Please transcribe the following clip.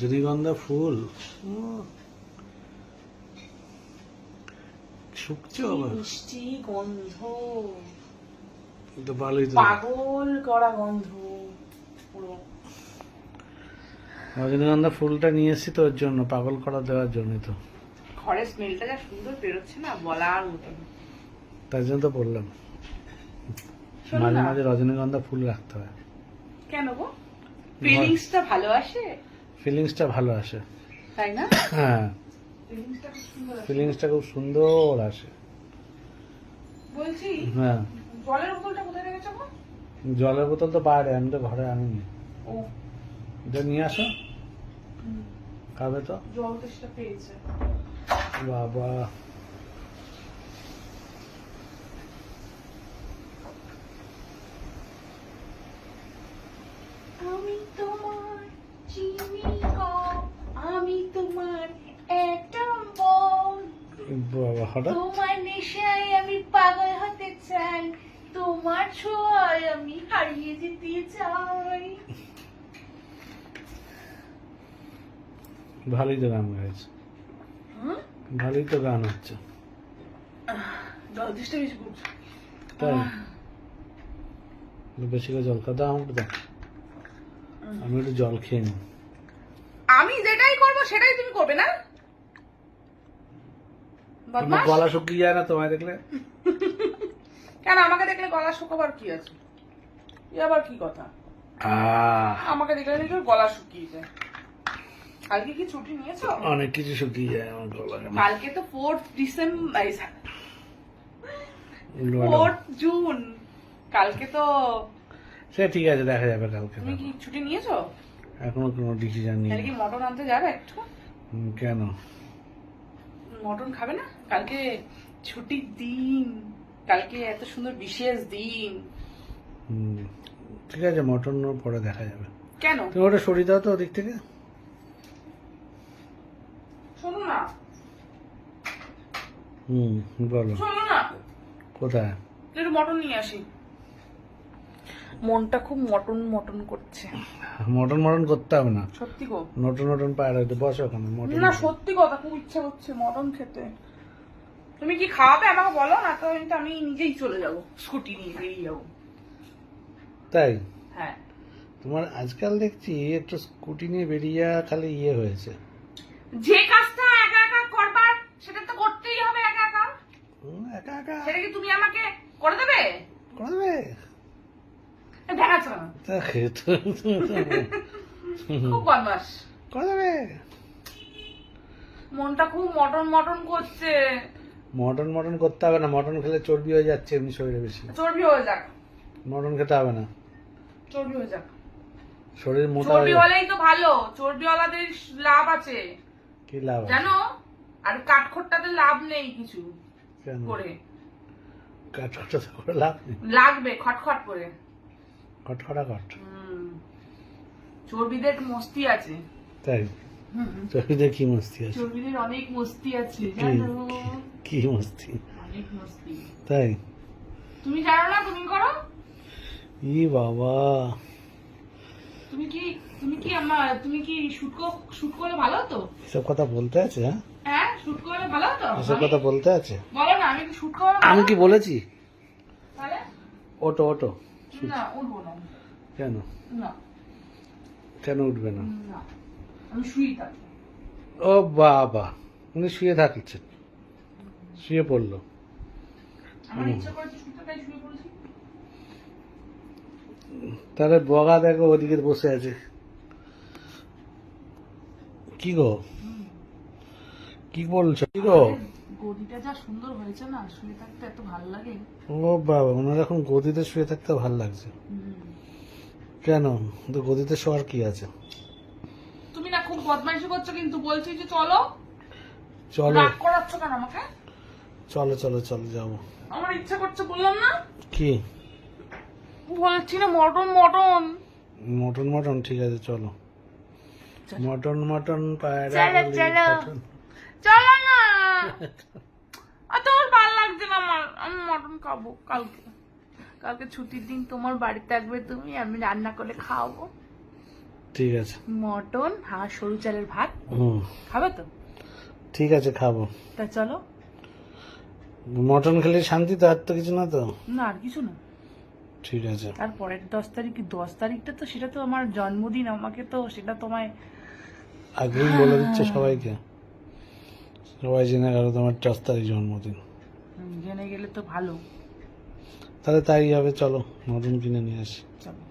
রজনীগন্ধা ফুল? শুকছে আবার। মিষ্টি গন্ধ। তো ভালোই তো পাগল করা গন্ধ পুরো। রজনীগন্ধা ফুলটা নিয়ে এসেছি তোর জন্য পাগল করা দেওয়ার জন্য তো। ঘরের স্মেলটা যা সুন্দর বেরোচ্ছে না বলার মতন। তার জন্য তো বললাম। মাঝে মাঝে রজনীগন্ধা ফুল রাখতে হয়। কেন গো? ফিলিংসটা ভালো আসে? ফিলিংসটা ভালো আসে। তাই না? হ্যাঁ। ফিলিংসটা খুব সুন্দর আসে। বলছি হ্যাঁ। জলের বোতলটা কোথায় রেখেছো জলের বোতল তো বাইরে আমি তো ঘরে আনিনি। ও। এটা নিয়ে আসো। খাবে তো? জল তেষ্টা পেয়েছে। বাবা। আমি তোমার হঠাৎ? তোমার নেশায় আমি পাগল হতে চাই। তোমার ছোঁয়ায় আমি হারিয়ে যেতে চাই। ভালোই তো গান গাইছে? ভালোই তো গান হচ্ছে। তাই? বেশি করে জল খাওয়া দাও আমাকে দাও। আমি একটু জল খেয়ে নিই। আমি যেটাই করব সেটাই তুমি করবে না? গলা শুকিয়ে যায় না তোমায় দেখলে? কেন আমাকে দেখলে গলা শুকাবার কি আছে? এ আবার কি কথা? আমাকে দেখলে গলা শুকিয়ে যায়। কালকে কি ছুটি নিয়েছো? অনেক কিছু শুকিয়ে যায় আমার গলা কালকে তো ফোর্থ ডিসেম্বর ফোর্থ জুন কালকে তো সে ঠিক আছে দেখা যাবে কালকে তুমি কি ছুটি নিয়েছো? এখনও কোনো ডিসিশন নিই তাহলে কি মটন আনতে যাবে একটু? কেন? মটন খাবে না? কালকে ছুটির দিন। কালকে এত সুন্দর বিশেষ দিন। ঠিক আছে মটন পরে দেখা যাবে। কেন? তুমি ওটা সরিয়ে দাও তো ওদিক থেকে। শোনো না। হুম বলো। শোনো না। কোথায়? একটু মটন নিয়ে আসি। মনটা খুব মটন মটন করছে। মটন মটন করতে হবে না। সত্যি গো। নটন নতুন পায়রা হয়তো বসো ওখানে মটন না সত্যি কথা খুব ইচ্ছা করছে মটন খেতে। তুমি কি খাওয়াবে আমাকে বলো না তো কিন্তু আমি নিজেই চলে যাব স্কুটি নিয়ে বেরিয়ে যাব। তাই? হ্যাঁ। তোমার আজকাল দেখছি একটু স্কুটি নিয়ে বেরিয়ে খালি ইয়ে হয়েছে। যে কাজটা একা একা করবার সেটা তো করতেই হবে একা একা। একা একা। সেটা কি তুমি আমাকে করে দেবে? করে দেবে এ, দেখাচ্ছ না তা খে- তো- তো- তো- খুব বদমাস। করে মনটা খুব মটন মটন করছে। মটন মটন করতে হবে না মটন খেলে চর্বি হয়ে যাচ্ছে এমনি শরীরে বেশি। চর্বি হয়ে যাক। মটন খেতে হবে না। চর্বি হয়ে যাক। শরীর মোটা চর্বি হলেই তো ভালো চর্বি চর্বিওয়ালাদের লাভ আছে। কি লাভ? জানো? আর কাঠখোট্টাতে লাভ নেই কিছু কেন? করে। কাঠ খটা করে লাভ লাগবে খটখট করে। খটখটা কট চর্বিদের মস্তি আছে। তাই? চর্বিদের কি মস্তি আছে? চর্বিদের অনেক মস্তি আছে? জানো? কি মস্তি? অনেক মস্তি। তাই? তুমি জানো না তুমি করো। ই বাবা। তুমি কি তুমি কি আমার তুমি কি শুট শুট করলে ভালো হতো? এসব কথা বলতে আছে হ্যাঁ? হ্যাঁ শুট করলে ভালো কথা বলতে আছে? বলো না আমি কি শুট আমি কি বলেছি? তাহলে? ওটো ওটো। না উঠবো না। কেন? না। কেন উঠবে না? আমি শুই থাকি ও বাবা উনি শুয়ে থাকছেন। শুয়ে পড়ল। শুয়ে তাহলে বগা দেখো ওদিকে বসে আছে। কি গো? কি বলছো? কি গো? গদিটা যা সুন্দর হয়েছে না শুয়ে থাকতে এত ভালো লাগে। ও বাবা ওনার এখন গদিতে শুয়ে থাকতে ভালো লাগছে। কেন? তো গদিতে শোয়ার কি আছে? তুমি না খুব বদমাইশি করছ কিন্তু বলছি যে চলো। চলো। রাগ করাচ্ছ কেন আমাকে? চলো চলো চলো যাব। আমার ইচ্ছা করছে বললাম না? কি? বলছি না মটন মটন। মটন মটন ঠিক আছে চলো। চলো। মটন মটন পায়রা চলো, চলো। চলো না। আর তোমার ভালো লাগছে না আমার? আমি মটন খাব কালকে। কালকে ছুটির দিন তোমার বাড়িতে থাকবে তুমি আমি রান্না করে খাওয়াবো। ঠিক আছে। মটন আর সরু চালের ভাত। হুম। খাবে তো? ঠিক আছে খাব। তা চলো। মটন খেলে শান্তি তো আর তো কিছু না তো? না আর কিছু না। ঠিক আছে। তার পরের দশ তারিখ দশ তারিখটা তো সেটা তো আমার জন্মদিন আমাকে তো সেটা তোমায় আগেই বলে দিচ্ছে সবাইকে। সবাই জেনে গেল তোমার চার তারিখ জন্মদিন জেনে গেলে তো ভালো। তাহলে তাই হবে চলো নতুন কিনে নিয়ে আসি। চলো।